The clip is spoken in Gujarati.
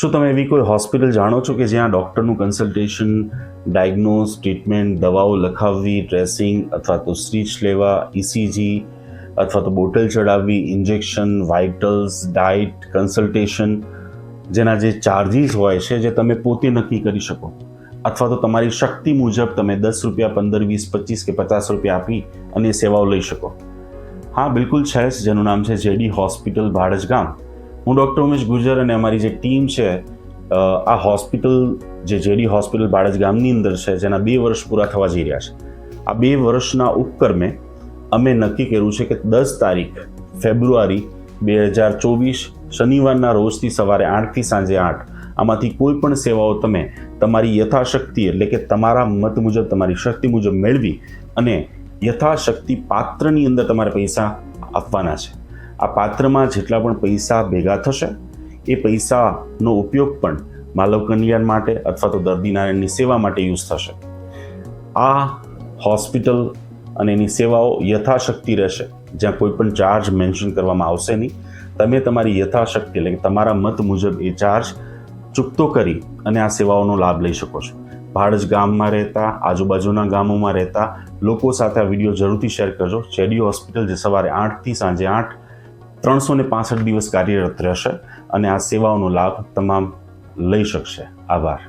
શું તમે એવી કોઈ હોસ્પિટલ જાણો છો કે જ્યાં ડૉક્ટરનું કન્સલ્ટેશન ડાયગ્નોઝ ટ્રીટમેન્ટ દવાઓ લખાવવી ડ્રેસિંગ અથવા તો સ્ટીચ લેવા ઇસીજી અથવા તો બોટલ ચડાવવી ઇન્જેક્શન વાઇટલ્સ ડાયટ કન્સલ્ટેશન જેના જે ચાર્જીસ હોય છે જે તમે પોતે નક્કી કરી શકો. અથવા તો તમારી શક્તિ મુજબ તમે દસ રૂપિયા, પંદર, વીસ, પચીસ કે પચાસ રૂપિયા આપી અને સેવાઓ લઈ શકો. હા, બિલકુલ છે જેનું નામ છે જેડી હોસ્પિટલ ભાડજ ગામ. હું ડૉક્ટર ઉમેશ ગુજર અને અમારી જે ટીમ છે આ હોસ્પિટલ, જે જેડી હોસ્પિટલ બાળજ ગામની અંદર છે, જેના બે વર્ષ પૂરા થવા જઈ રહ્યા છે. આ બે વર્ષના ઉપક્રમે અમે નક્કી કર્યું છે કે દસ તારીખ ફેબ્રુઆરી બે હજાર ચોવીસ શનિવારના રોજથી સવારે આઠથી સાંજે આઠ આમાંથી કોઈ પણ સેવાઓ તમે તમારી યથાશક્તિ એટલે કે તમારા મત મુજબ, તમારી શક્તિ મુજબ મેળવી અને યથાશક્તિ પાત્રની અંદર તમારે પૈસા આપવાના છે. આ પાત્રમાં જેટલા પણ પૈસા ભેગા થશે, એ પૈસાનો ઉપયોગ પણ માનવ કલ્યાણ માટે અથવા તો દર્દી નારાયણની સેવા માટે યુઝ થશે. આ હોસ્પિટલ અને એની સેવાઓ યથાશક્તિ રહેશે. જ્યાં કોઈ પણ ચાર્જ મેન્શન કરવામાં આવશે નહીં. તમે તમારી યથાશક્તિ એટલે કે તમારા મત મુજબ એ ચાર્જ ચૂકતો કરી અને આ સેવાઓનો લાભ લઈ શકો છો. ભાડજ ગામમાં રહેતા, આજુબાજુના ગામોમાં રહેતા લોકો સાથે આ વીડિયો જરૂરથી શેર કરજો. ચેડી હોસ્પિટલ જે સવારે આઠથી સાંજે આઠ ત્રણસો ને દિવસ કાર્યરત રહેશે અને આ સેવાઓનો લાભ તમામ લઈ શકશે. આભાર.